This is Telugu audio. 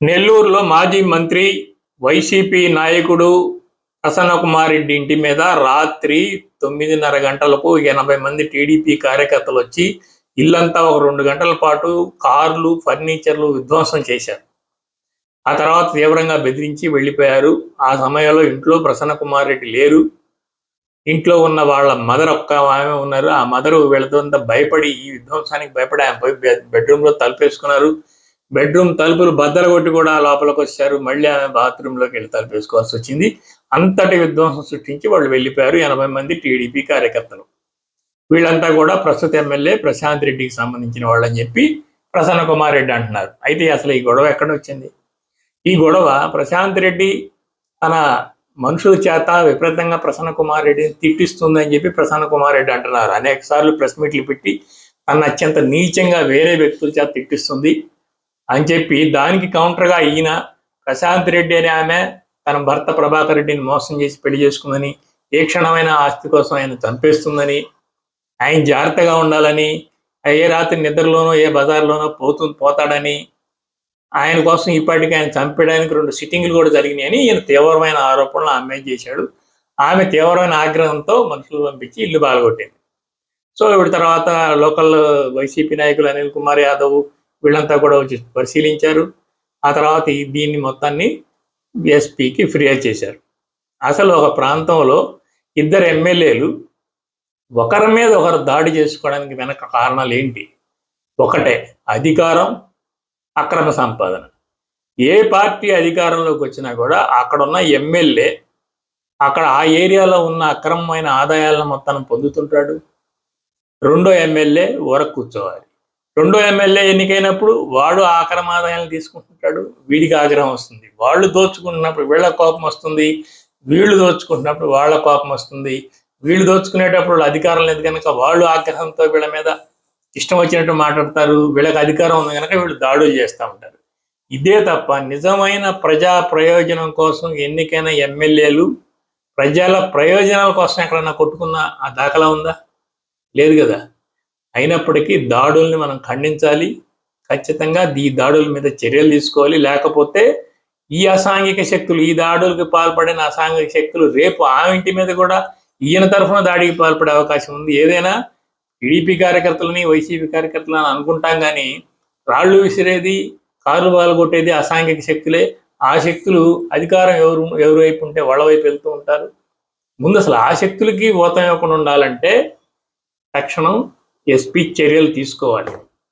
నెల్లూరులో మాజీ మంత్రి వైసీపీ నాయకుడు ప్రసన్నకుమార్ రెడ్డి ఇంటి మీద రాత్రి తొమ్మిదిన్నర గంటలకు ఎనభై మంది టీడీపీ కార్యకర్తలు వచ్చి ఇల్లంతా ఒక రెండు గంటల పాటు కార్లు ఫర్నిచర్లు విధ్వంసం చేశారు. ఆ తర్వాత తీవ్రంగా బెదిరించి వెళ్ళిపోయారు. ఆ సమయంలో ఇంట్లో ప్రసన్న కుమార్ రెడ్డి లేరు. ఇంట్లో ఉన్న వాళ్ళ మదర్ ఒక్క ఆమె ఉన్నారు. ఆ మదర్ వీళ్ళతో భయపడి ఈ విధ్వంసానికి భయపడి ఆమె పోయి బెడ్రూమ్లో తలుపేసుకున్నారు. బెడ్రూమ్ తలుపులు బద్దలు కొట్టి కూడా లోపలికి వచ్చారు. మళ్ళీ ఆమె బాత్రూమ్లోకి వెళ్ళి తలుపేసుకోవాల్సి వచ్చింది. అంతటి విధ్వంసం సృష్టించి వాళ్ళు వెళ్ళిపోయారు ఎనభై మంది టీడీపీ కార్యకర్తలు. వీళ్ళంతా కూడా ప్రస్తుత ఎమ్మెల్యే ప్రశాంత్ రెడ్డికి సంబంధించిన వాళ్ళని చెప్పి ప్రసన్న కుమార్ రెడ్డి అంటున్నారు. అయితే అసలు ఈ గొడవ ఎక్కడ వచ్చింది? ఈ గొడవ ప్రశాంత్ రెడ్డి తన మనుషుల చేత విపరీతంగా ప్రసన్న కుమార్ రెడ్డిని తిట్టిస్తుందని చెప్పి ప్రసన్న కుమార్ రెడ్డి అంటున్నారు. అనేక సార్లు ప్రెస్ మీట్లు పెట్టి తన అత్యంత నీచంగా వేరే వ్యక్తుల చేత తిట్టిస్తుంది. అని చెప్పి దానికి కౌంటర్గా ఈయన ప్రశాంత్ రెడ్డి అనే ఆమె తన భర్త ప్రభాకర్ రెడ్డిని మోసం చేసి పెళ్ళి చేసుకుందని ఏ క్షణమైన ఆస్తి కోసం ఆయన చంపేస్తుందని ఆయన జాగ్రత్తగా ఉండాలని ఏ రాత్రి నిద్రలోనో ఏ బజార్లోనో పోతు పోతాడని ఆయన కోసం ఇప్పటికీ ఆయన చంపేయడానికి రెండు సిట్టింగ్లు కూడా జరిగినాయని ఈయన తీవ్రమైన ఆరోపణలు ఆమె చేశాడు. ఆమె తీవ్రమైన ఆగ్రహంతో మనుషులు పంపించి ఇల్లు బాగొట్టింది సో ఇప్పుడు తర్వాత లోకల్ వైసీపీ నాయకులు అనిల్ కుమార్ యాదవ్ వీళ్ళంతా కూడా వచ్చి పరిశీలించారు. ఆ తర్వాత దీన్ని మొత్తాన్ని ఎస్పీకి ఫిర్యాదు చేశారు. అసలు ఒక ప్రాంతంలో ఇద్దరు ఎమ్మెల్యేలు ఒకరి మీద ఒకరు దాడి చేసుకోవడానికి వెనక కారణాలు ఏంటి? ఒకటే అధికారం అక్రమ సంపాదన. ఏ పార్టీ అధికారంలోకి వచ్చినా కూడా అక్కడ ఉన్న ఎమ్మెల్యే అక్కడ ఆ ఏరియాలో ఉన్న అక్రమమైన ఆదాయాలను మొత్తాన్ని పొందుతుంటాడు. రెండో ఎమ్మెల్యే వరకు కూర్చోవాలి. రెండో ఎమ్మెల్యే ఎన్నికైనప్పుడు వాడు ఆక్రమ అక్రమ తీసుకుంటుంటాడు వీడికి ఆగ్రహం వస్తుంది. వాళ్ళు దోచుకుంటున్నప్పుడు వీళ్ళ కోపం వస్తుంది వీళ్ళు దోచుకుంటున్నప్పుడు వాళ్ళ కోపం వస్తుంది. వీళ్ళు దోచుకునేటప్పుడు అధికారం లేదు కనుక వాళ్ళు ఆగ్రహంతో వీళ్ళ మీద ఇష్టం వచ్చినట్టు మాట్లాడతారు వీళ్ళకి అధికారం ఉంది కనుక వీళ్ళు దాడులు చేస్తూ ఉంటారు. ఇదే తప్ప నిజమైన ప్రజా ప్రయోజనం కోసం ఎన్నికైన ఎమ్మెల్యేలు ప్రజల ప్రయోజనాల కోసం ఎక్కడన్నా కొట్టుకున్న ఆ దాఖలా ఉందా? లేదు కదా. అయినప్పటికీ దాడుల్ని మనం ఖండించాలి. ఖచ్చితంగా ఈ దాడుల మీద చర్యలు తీసుకోవాలి. లేకపోతే ఈ అసాంఘిక శక్తులు ఈ దాడులకు పాల్పడిన అసాంఘిక శక్తులు రేపు ఆ ఇంటి మీద కూడా ఈయన తరఫున దాడికి పాల్పడే అవకాశం ఉంది. ఏదైనా టీడీపీ కార్యకర్తలని వైసీపీ కార్యకర్తలని అనుకుంటాం కానీ రాళ్ళు విసిరేది కారు బాలు కొట్టేది అసాంఘిక శక్తులే. ఆ శక్తులు అధికారం ఎవరు ఎవరు వైపు ఉంటే వాళ్ళ వైపు వెళ్తూ ఉంటారు. ముందు అసలు ఆ శక్తులకి ఓతం ఇవ్వకుండా ఉండాలంటే తక్షణం ఎస్పీ చర్యలు తీసుకోవాలి.